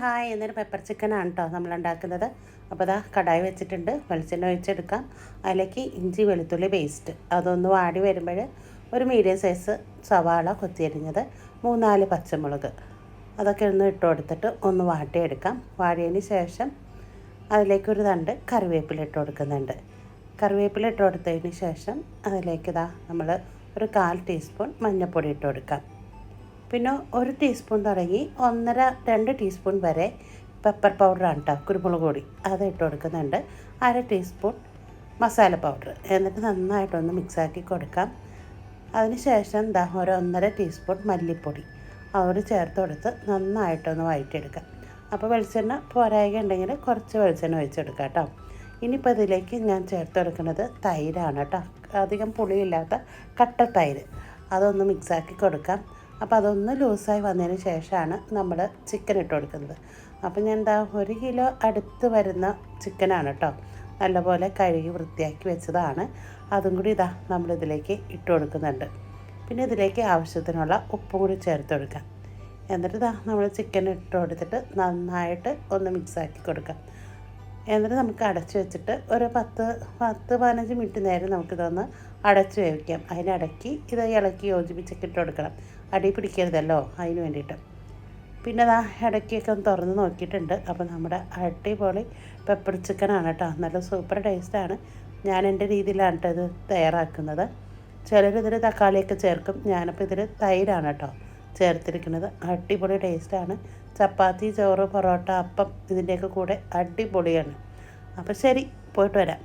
Hi എന്നൊരു pepper ചിക്കനാണ് കേട്ടോ നമ്മൾ ഉണ്ടാക്കുന്നത്. അപ്പോൾ അതാ കടായി വെച്ചിട്ടുണ്ട്. വെളിച്ചെണ്ണ ഒഴിച്ചെടുക്കാം. അതിലേക്ക് ഇഞ്ചി വെളുത്തുള്ളി പേസ്റ്റ് അതൊന്ന് വാടി വരുമ്പോൾ ഒരു മീഡിയം സൈസ് സവാള കൊത്തിയരിഞ്ഞത് മൂന്നാൽ പച്ചമുളക്. അതൊക്കെ ഒന്ന് ഇട്ട് കൊടുത്തിട്ട് ഒന്ന് വാട്ടിയെടുക്കാം. വാടിയതിന് ശേഷം അതിലേക്കൊരു തണ്ട് കറിവേപ്പില ഇട്ട് കൊടുക്കുന്നുണ്ട്. കറിവേപ്പില ഇട്ട് കൊടുത്തതിന് ശേഷം അതിലേക്ക് ഇതാ നമ്മൾ ഒരു കാൽ ടീസ്പൂൺ മഞ്ഞൾപ്പൊടി ഇട്ട് കൊടുക്കാം. പിന്നെ ഒരു ടീസ്പൂൺ തുടങ്ങി ഒന്നര രണ്ട് ടീസ്പൂൺ വരെ പെപ്പർ പൗഡറാണ് കേട്ടോ കുരുമുളക് പൊടി. അത് ഇട്ട് കൊടുക്കുന്നുണ്ട്. അര ടീസ്പൂൺ മസാല പൗഡർ എന്നിട്ട് നന്നായിട്ടൊന്ന് മിക്സാക്കി കൊടുക്കാം. അതിനുശേഷം ദാ ഒരു ഒന്നര ടീസ്പൂൺ മല്ലിപ്പൊടി. അതോട് ചേർത്ത് കൊടുത്ത് നന്നായിട്ടൊന്ന് വഴറ്റിയെടുക്കാം. അപ്പോൾ വെളിച്ചെണ്ണ പോരായക ഉണ്ടെങ്കിൽ കുറച്ച് വെളിച്ചെണ്ണ ഒഴിച്ചെടുക്കാം കേട്ടോ ഇനിയിപ്പോൾ ഇതിലേക്ക് ഞാൻ ചേർത്ത് കൊടുക്കുന്നത് തൈരാണ് കേട്ടോ അധികം പുളിയില്ലാത്ത കട്ട തൈര്. അതൊന്ന് മിക്സാക്കി കൊടുക്കാം. അപ്പോൾ അതൊന്ന് ലൂസായി വന്നതിന് ശേഷമാണ് നമ്മൾ ചിക്കൻ ഇട്ട് കൊടുക്കുന്നത്. അപ്പോൾ ഞാൻ എന്താ ഒരു കിലോ അടുത്ത് വരുന്ന ചിക്കനാണ് കേട്ടോ നല്ലപോലെ കഴുകി വൃത്തിയാക്കി വെച്ചതാണ്. അതും കൂടി ഇതാ നമ്മളിതിലേക്ക് ഇട്ട് കൊടുക്കുന്നുണ്ട്. പിന്നെ ഇതിലേക്ക് ആവശ്യത്തിനുള്ള ഉപ്പും കൂടി ചേർത്ത് കൊടുക്കാം. എന്നിട്ട് ഇതാ നമ്മൾ ചിക്കൻ ഇട്ട് കൊടുത്തിട്ട് നന്നായിട്ട് ഒന്ന് മിക്സാക്കി കൊടുക്കാം. എന്നിട്ട് നമുക്ക് അടച്ചു വെച്ചിട്ട് ഒരു പത്ത് പത്ത് പതിനഞ്ച് മിനിറ്റ് നേരം നമുക്കിതൊന്ന് അടച്ചു വേവിക്കാം. അതിനിടയ്ക്ക് ഇത് ഇളക്കി യോജിപ്പിച്ചൊക്കെ ഇട്ട് കൊടുക്കണം അടി പിടിക്കരുതല്ലോ അതിന് വേണ്ടിയിട്ട്. പിന്നെ ആ ഇടയ്ക്കൊക്കെ ഒന്ന് തുറന്ന് നോക്കിയിട്ടുണ്ട്. അപ്പോൾ നമ്മുടെ അടിപൊളി പെപ്പർ ചിക്കനാണ് കേട്ടോ. നല്ല സൂപ്പർ ടേസ്റ്റാണ് ഞാൻ എന്റെ രീതിയിലാണ് കേട്ടോ ഇത് തയ്യാറാക്കുന്നത്. ചിലർ ഇതിൽ തക്കാളിയൊക്കെ ചേർക്കും. ഞാനിപ്പോൾ ഇതിൽ തൈരാണ് കേട്ടോ. ചേർത്തിരിക്കുന്നത്. അടിപൊളി ടേസ്റ്റാണ് ചപ്പാത്തി ചോറ് പൊറോട്ട അപ്പം ഇതിന്റെയൊക്കെ കൂടെ അടിപൊളിയാണ്. അപ്പോൾ ശരി പോയിട്ട് വരാം.